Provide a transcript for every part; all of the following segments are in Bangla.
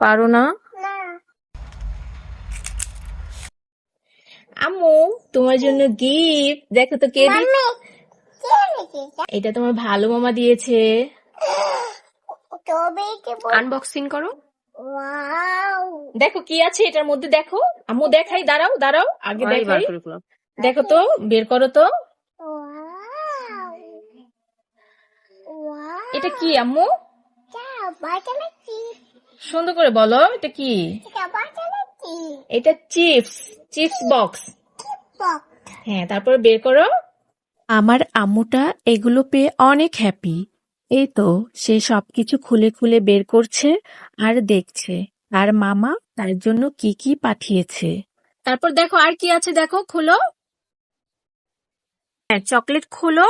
পারো না? আম্মু তোমার জন্য গিফট দেখো তো কে এটা তোমার ভালো মামা দিয়েছে। আনবক্সিং করো। দেখো কি আছে এটার মধ্যে দেখো। আম্মু দেখাই দাঁড়াও দাঁড়াও আগে দেখাই। দেখো তো বের করো তো। এটা কি আম্মু? এটা কি সুন্দর করে বলো এটা কি? এটা চিপস চিপস বক্স। হ্যাঁ তারপরে বের করো। আমার আম্মুটা এগুলো পেয়ে অনেক হ্যাপি এই তো সে সবকিছু খুলে খুলে বের করছে আর দেখছে। আর মামা তার জন্য কি কি পাঠিয়েছে। তারপর দেখো আর কি আছে দেখো খুলো। হ্যাঁ চকলেট খুলো।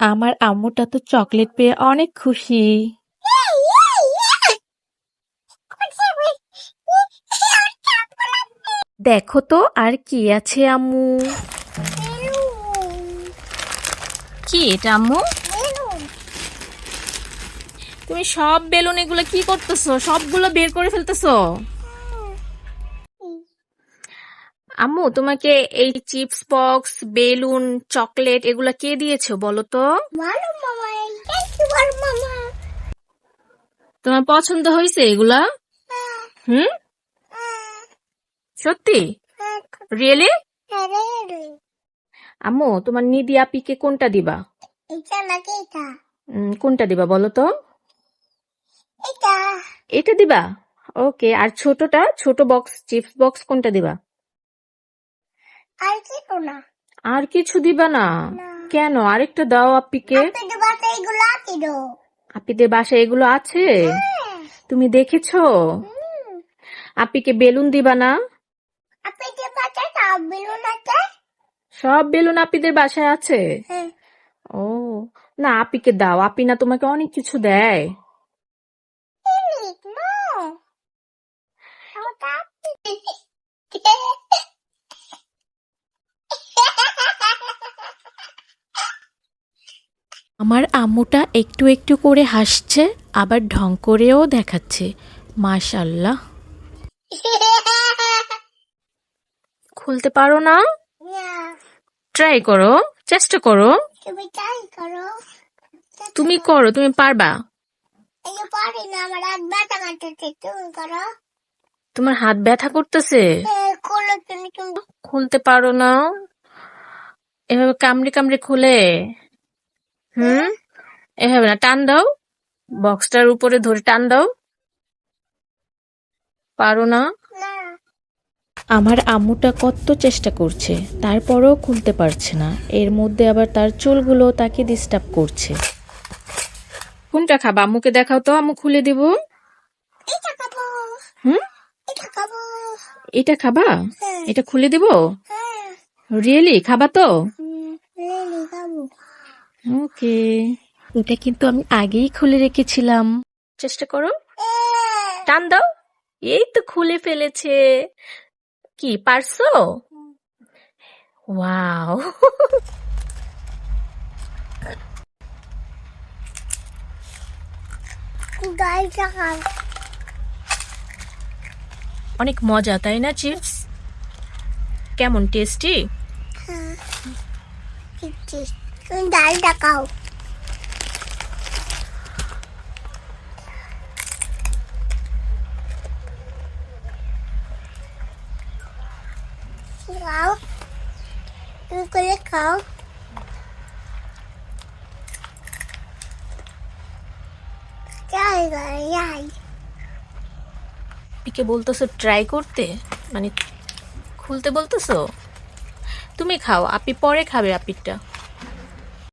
আমার আম্মুটা তো চকলেট পেয়ে অনেক খুশি। দেখো তো, আর কি আছে আম্মু? কি এটা আম্মু? তুমি সব বেলুন এগুলো কি করতেছো? সবগুলো বের করে ফেলতেছো? আম্মু তোমাকে এই চিপস বক্স বেলুন চকলেট এগুলা কে দিয়েছ বলো তো? তোমার পছন্দ হয়েছে এগুলা? হুম? সত্যি? রিয়েলি আম্মু তোমার নিদি আপিকে কোনটা দিবা? কোনটা দিবা বলো তো? এটা। দিবা? ওকে আর ছোটটা ছোট বক্স চিপস বক্স কোনটা দিবা? আর কিছু না। আর কিছু দিবা না। কেন? আরেকটা দাও আপিকে। আপিদের বাসায় এগুলো আছে তুমি দেখেছ? আপিকে বেলুন দিবা না? বেলুন সব বেলুন আপিদের বাসায় আছে? হ্যাঁ। ও না আপিকে দাও। আপি না তোমাকে অনেক কিছু দেয়। আমার আম্মুটা একটু একটু করে হাসছে, আবার ঢং করেও দেখাচ্ছে। মাশাল্লাহ খুলতে পারো না? ট্রাই করো, চেষ্টা করো। তুমি করো, তুমি পারবা। তোমার হাত ব্যথা করতেছে? খুলতে পারো না। এভাবে কামড়ে কামড়ে খুলে। হুম? এভাবে না টান দাও। বক্সটার উপরে ধরে টান দাও। পারো না। আমার আম্মুটা কত চেষ্টা করছে তারপরেও খুলতে পারছে না। এর মধ্যে আবার তার চুলগুলো তাকে ডিস্টার্ব করছে। কোনটা খাবা? আম্মুকে দেখাও তো আম্মু খুলে দিব। এটা হুম? এটা খাবা। হ্যাঁ। এটা খুলে দিব? হ্যাঁ। রিয়েলি খাবা তো? ওকে। এটা কিন্তু আমি আগেই খুলে রেখেছিলাম। চেষ্টা করো। টান দাও। এই তো খুলে ফেলেছে। কি পারছ? ওয়াও। অনেক মজা তাই না চিপস? কেমন টেস্টি? হ্যাঁ ঠিক তুমি খাও। খাও। পিকে বলতেছো ট্রাই করতে? মানে খুলতে বলতেছো? তুমি খাও, আপি পরে খাবে আপিরটা